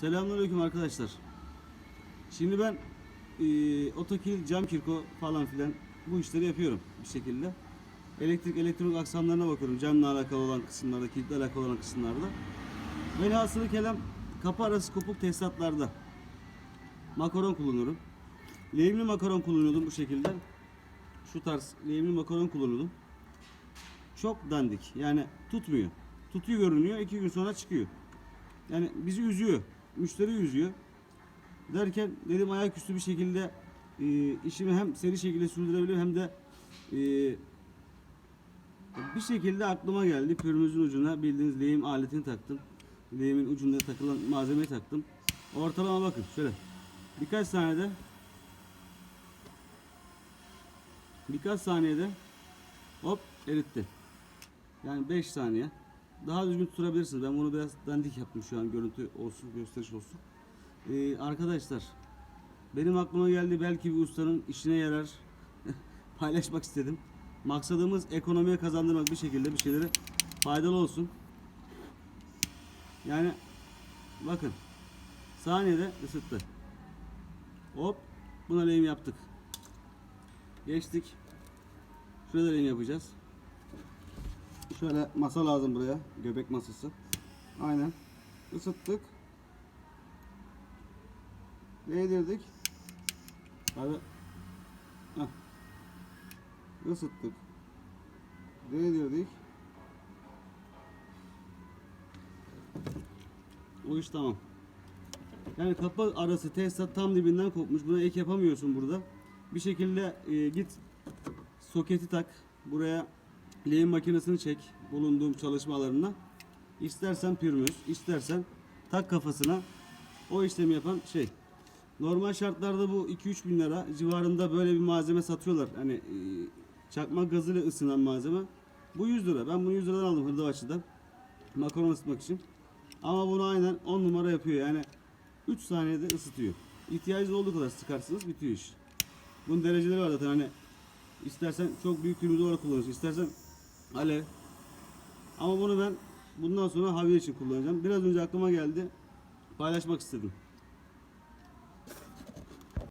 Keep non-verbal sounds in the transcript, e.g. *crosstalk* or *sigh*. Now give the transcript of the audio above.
Selamünaleyküm arkadaşlar. Şimdi ben e, otokil, cam kirko falan filan bu işleri yapıyorum bir şekilde. Elektrik, elektronik aksamlarına bakıyorum. Camla alakalı olan kısımlarda, kilitle alakalı olan kısımlarda. Velhasılı kelam kapı arası kopuk tesisatlarda makaron kullanıyorum. Lehimli makaron kullanıyordum bu şekilde. Şu tarz lehimli makaron kullanıyordum. Çok dandik. Yani tutmuyor. Tutuyor görünüyor. iki gün sonra çıkıyor. Yani bizi üzüyor. Müşteri üzüyor. Derken dedim ayaküstü bir şekilde e, işimi hem seri şekilde sürdürebilirim hem de e, bir şekilde aklıma geldi. Pürümüzün ucuna bildiğiniz lehim aletini taktım. Lehimin ucunda takılan malzemeyi taktım. Ortalama bakın şöyle. Birkaç saniyede birkaç saniyede hop eritti. Yani 5 saniye. Daha düzgün tutturabilirsiniz. Ben bunu biraz dandik yaptım şu an. Görüntü olsun, gösteriş olsun. Ee, arkadaşlar benim aklıma geldi belki bir ustanın işine yarar. *laughs* Paylaşmak istedim. Maksadımız ekonomiye kazandırmak bir şekilde bir şeylere faydalı olsun. Yani bakın saniyede ısıttı. Hop buna lehim yaptık. Geçtik. Şurada lehim yapacağız. Şöyle masa lazım buraya. Göbek masası. Aynen. Isıttık. Değdirdik. Hadi. Heh. Isıttık. Değdirdik. O iş tamam. Yani kapı arası tesisat tam dibinden kopmuş. Buna ek yapamıyorsun burada. Bir şekilde e, git soketi tak. Buraya lehim makinesini çek bulunduğum çalışma alanına. İstersen pürmüz, istersen tak kafasına. O işlemi yapan şey. Normal şartlarda bu 2-3 bin lira civarında böyle bir malzeme satıyorlar. Hani e, çakma gazıyla ısınan malzeme. Bu 100 lira. Ben bunu 100 liradan aldım hırdavatçıdan. Makaron ısıtmak için. Ama bunu aynen 10 numara yapıyor. Yani 3 saniyede ısıtıyor. İhtiyacınız olduğu kadar sıkarsınız bitiyor iş. Bunun dereceleri var zaten hani istersen çok büyük kırmızı olarak kullanırsın. istersen alev. Ama bunu ben bundan sonra havya için kullanacağım. Biraz önce aklıma geldi. Paylaşmak istedim.